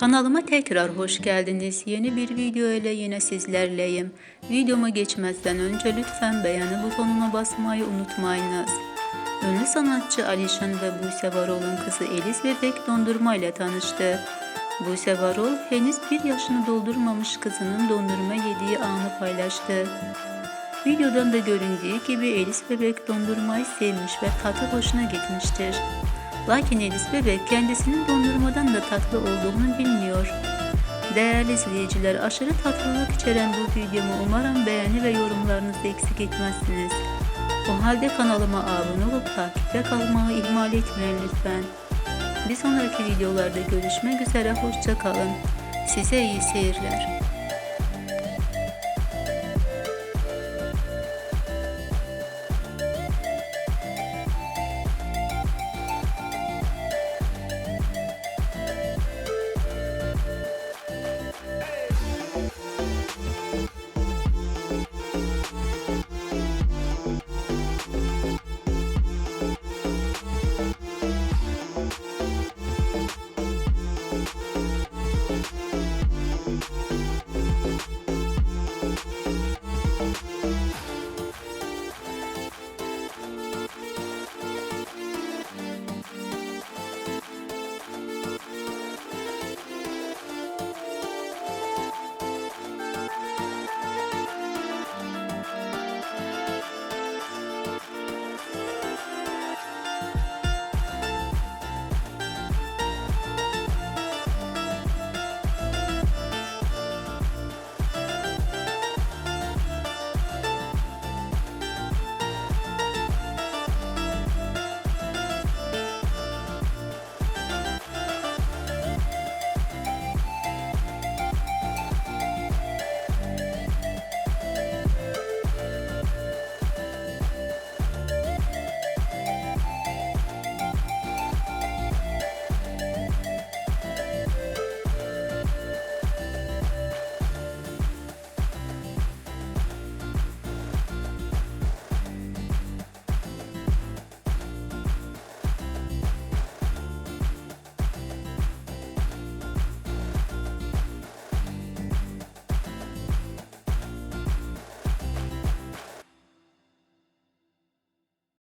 Kanalıma tekrar hoş geldiniz. Yeni bir video ile yine sizlerleyim. Videoma geçmezden önce lütfen beğeni butonuna basmayı unutmayınız. Ünlü sanatçı Alişan ve Buse Varol'un kızı Elis Bebek dondurma ile tanıştı. Buse Varol henüz bir yaşını doldurmamış kızının dondurma yediği anı paylaştı. Videodan da göründüğü gibi Elis Bebek dondurmayı sevmiş ve tadı hoşuna gitmiştir. Lakin Elis Bebek kendisinin dondurmadan da tatlı olduğunu bilmiyor. Değerli izleyiciler aşırı tatlılık içeren bu videomu umarım beğeni ve yorumlarınızı eksik etmezsiniz. O halde kanalıma abone olup takipte kalmayı ihmal etmeyin lütfen. Bir sonraki videolarda görüşmek üzere hoşça kalın. Size iyi seyirler.